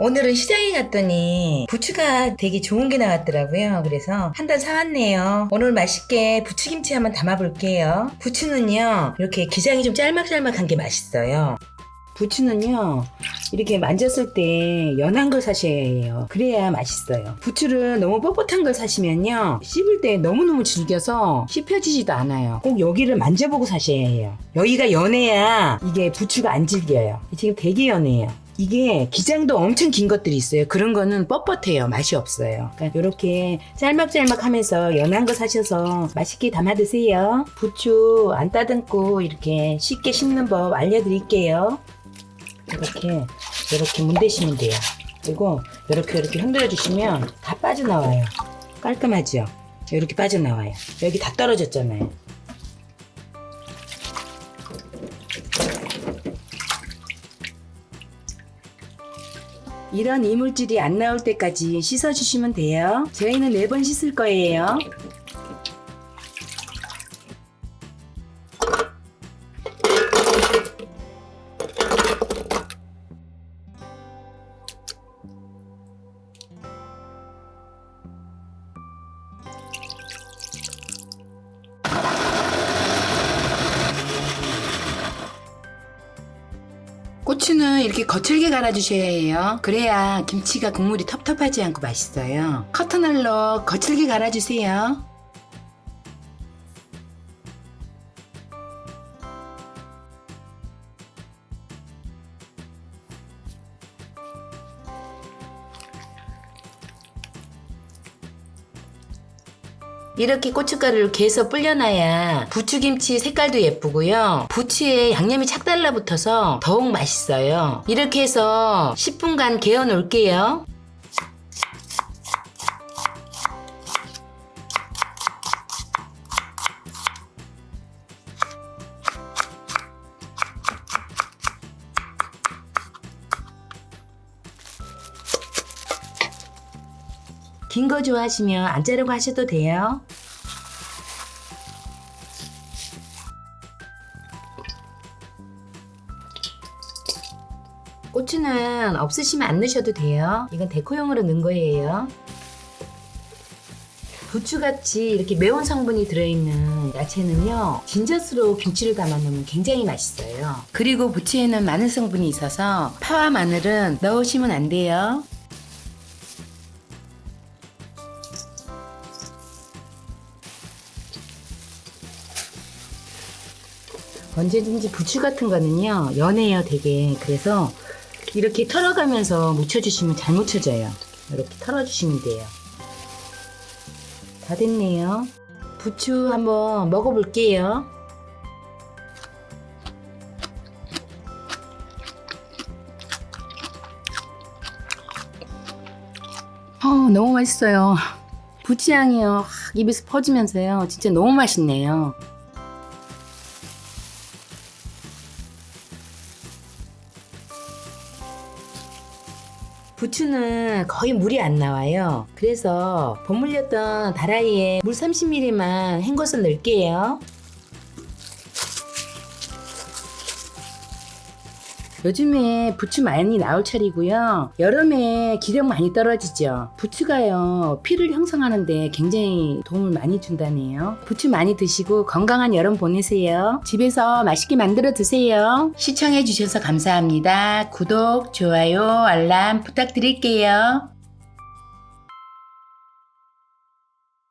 오늘은 시장에 갔더니 부추가 되게 좋은 게 나왔더라고요. 그래서 한 단 사왔네요. 오늘 맛있게 부추김치 한번 담아볼게요. 부추는요, 이렇게 기장이 좀 짤막짤막한 게 맛있어요. 부추는요, 이렇게 만졌을 때 연한 걸 사셔야 해요. 그래야 맛있어요. 부추를 너무 뻣뻣한 걸 사시면요, 씹을 때 너무너무 질겨서 씹혀지지도 않아요. 꼭 여기를 만져보고 사셔야 해요. 여기가 연해야 이게 부추가 안 질겨요. 지금 되게 연해요. 이게 기장도 엄청 긴 것들이 있어요. 그런 거는 뻣뻣해요. 맛이 없어요. 그러니까 이렇게 짤막짤막 하면서 연한 거 사셔서 맛있게 담아 드세요. 부추 안 따듬고 이렇게 쉽게 씹는 법 알려드릴게요. 이렇게 이렇게 문대시면 돼요. 그리고 이렇게 이렇게 흔들어 주시면 다 빠져나와요. 깔끔하죠? 이렇게 빠져나와요. 여기 다 떨어졌잖아요. 이런 이물질이 안 나올 때까지 씻어주시면 돼요. 저희는 네번 씻을 거예요. 고추는 이렇게 거칠게 갈아주셔야 해요. 그래야 김치가 국물이 텁텁하지 않고 맛있어요. 커터널로 거칠게 갈아주세요. 이렇게 고춧가루를 개서 불려놔야 부추김치 색깔도 예쁘고요. 부추에 양념이 착 달라붙어서 더욱 맛있어요. 이렇게 해서 10분간 개어 놓을게요. 긴 거 좋아하시면 안 자르고 하셔도 돼요. 고추는 없으시면 안 넣으셔도 돼요. 이건 데코용으로 넣은 거예요. 부추같이 이렇게 매운 성분이 들어있는 야채는요, 진저스로 김치를 담아 놓으면 굉장히 맛있어요. 그리고 부추에는 마늘 성분이 있어서 파와 마늘은 넣으시면 안 돼요. 언제든지 부추 같은 거는요 연해요 되게. 그래서 이렇게 털어가면서 묻혀주시면 잘 묻혀져요. 이렇게 털어주시면 돼요. 다 됐네요. 부추 한번 먹어볼게요. 어 너무 맛있어요. 부추향이요. 확 입에서 퍼지면서요. 진짜 너무 맛있네요 부추는 거의 물이 안 나와요. 그래서 버물렸던 다라이에 물 30ml만 헹궈서 넣을게요. 요즘에 부추 많이 나올 차리고요. 여름에 기력 많이 떨어지죠. 부추가요 피를 형성하는데 굉장히 도움을 많이 준다네요. 부추 많이 드시고 건강한 여름 보내세요. 집에서 맛있게 만들어 드세요. 시청해 주셔서 감사합니다. 구독, 좋아요, 알람 부탁드릴게요.